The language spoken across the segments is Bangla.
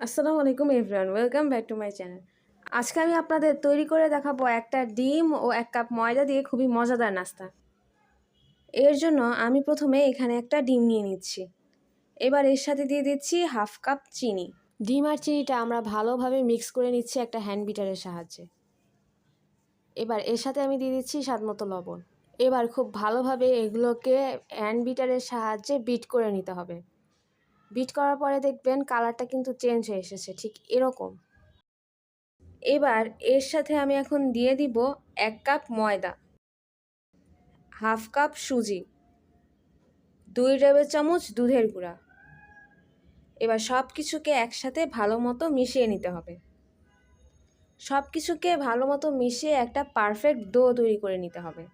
আসসালামু আলাইকুম everyone welcome back to my channel আজকে আমি আপনাদের তৈরি করে দেখাবো একটা ডিম ও এক কাপ ময়দা দিয়ে খুবই মজাদার নাস্তা। এর জন্য আমি প্রথমে এখানে একটা ডিম নিয়ে নিচ্ছি। এবার এর সাথে দিয়ে দিচ্ছি হাফ কাপ চিনি। ডিম আর চিনিটা আমরা ভালোভাবে মিক্স করে নিচ্ছি একটা হ্যান্ড বিটারের সাহায্যে। এবার এর সাথে আমি দিয়ে দিচ্ছি স্বাদ মতো লবণ। এবার খুব ভালোভাবে এগুলোকে হ্যান্ড বিটারের সাহায্যে বিট করে নিতে হবে। বিট করার পরে দেখবেন কালারটা কিন্তু চেঞ্জ হয়ে এসেছে, ঠিক এরকম। এবার এর সাথে আমি এখন দিয়ে দিব এক কাপ ময়দা হাফ কাপ সুজি, দুই টেবিল চামচ দুধের গুঁড়া। এবার সব কিছুকে একসাথে ভালো মতো মিশিয়ে নিতে হবে। সব কিছুকে ভালো মতো মিশিয়ে একটা পারফেক্ট ডো তৈরি করে নিতে হবে।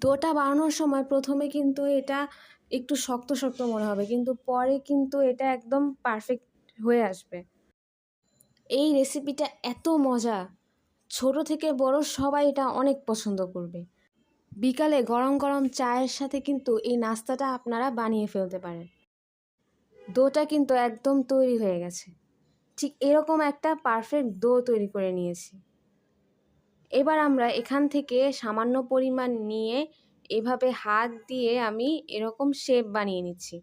ডোটা বানানোর সময় প্রথমে কিন্তু এটা একটু শক্ত শক্ত মনে হবে। কিন্তু পরে কিন্তু এটা একদম পারফেক্ট হয়ে আসবে। এই রেসিপিটা এত মজা। ছোট থেকে বড় সবাই এটা অনেক পছন্দ করবে। বিকালে গরম গরম চায়ের সাথে কিন্তু এই নাস্তাটা আপনারা বানিয়ে ফেলতে পারেন। দোটা কিন্তু একদম তৈরি হয়ে গেছে। ঠিক এরকম একটা পারফেক্ট দো তৈরি করে নিয়েছি। এবার আমরা এখান থেকে সামান্য পরিমাণ নিয়ে এভাবে হাত দিয়ে আমি এরকম শেপ বানিয়ে নিচ্ছি।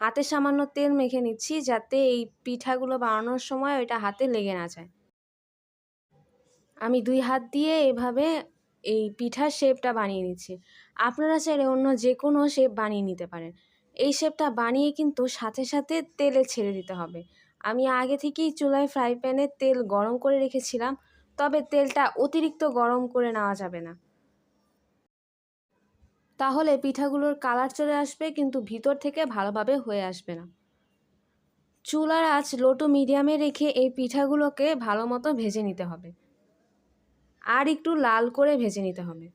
হাতে সামান্য তেল মেখে নিচ্ছি যাতে এই পিঠাগুলো বানানোর সময় ওইটা হাতে লেগে না যায়। আমি দুই হাত দিয়ে এভাবে এই পিঠার শেপটা বানিয়ে নিচ্ছি। আপনারা চাইলে অন্য যে কোনো শেপ বানিয়ে নিতে পারেন। এই শেপটা বানিয়ে কিন্তু সাথে সাথে তেলে ছেড়ে দিতে হবে। আমি আগে থেকেই চুলায় ফ্রাই প্যানে তেল গরম করে রেখেছিলাম। তবে তেলটা অতিরিক্ত গরম করে নেওয়া যাবে না। তাহলে পিঠাগুলোর কালার চলে আসবে, কিন্তু ভিতর থেকে ভালোভাবে হয়ে আসবে না। চুলার আঁচ লো টু মিডিয়ামে রেখে এই পিঠাগুলোকে ভালো মতো ভেজে নিতে হবে। আর একটু লাল করে ভেজে নিতে হবে।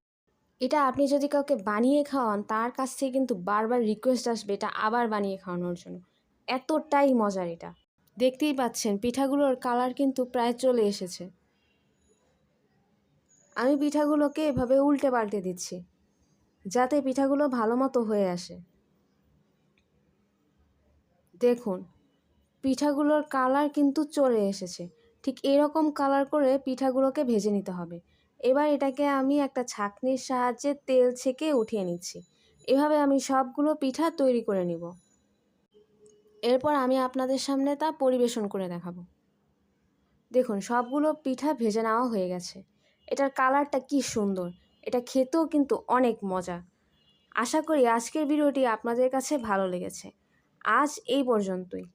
এটা আপনি যদি কাউকে বানিয়ে খাওয়ান, তার কাছ থেকে কিন্তু বারবার রিকোয়েস্ট আসবে এটা আবার বানিয়ে খাওয়ানোর জন্য। এতটাই মজার এটা। দেখতেই পাচ্ছেন, পিঠাগুলোর কালার কিন্তু প্রায় চলে এসেছে। আমি পিঠাগুলোকে এভাবে উল্টে পাল্টে দিচ্ছি, যাতে পিঠাগুলো ভালো মতো হয়ে আসে। দেখুন, পিঠাগুলোর কালার কিন্তু চলে এসেছে। ঠিক এরকম কালার করে পিঠাগুলোকে ভেজে নিতে হবে। এবার এটাকে আমি একটা ছাঁকনির সাহায্যে তেল ছেঁকে উঠিয়ে নিচ্ছি। এভাবে আমি সবগুলো পিঠা তৈরি করে নিব। এরপর আমি আপনাদের সামনে তা পরিবেশন করে দেখাবো। দেখুন, সবগুলো পিঠা ভেজে নেওয়া হয়ে গেছে। এটার কালারটা কি সুন্দর। এটা খেতেও কিন্তু অনেক মজা। আশা করি আজকের ভিডিওটি আপনাদের কাছে ভালো লেগেছে। আজ এই পর্যন্তই।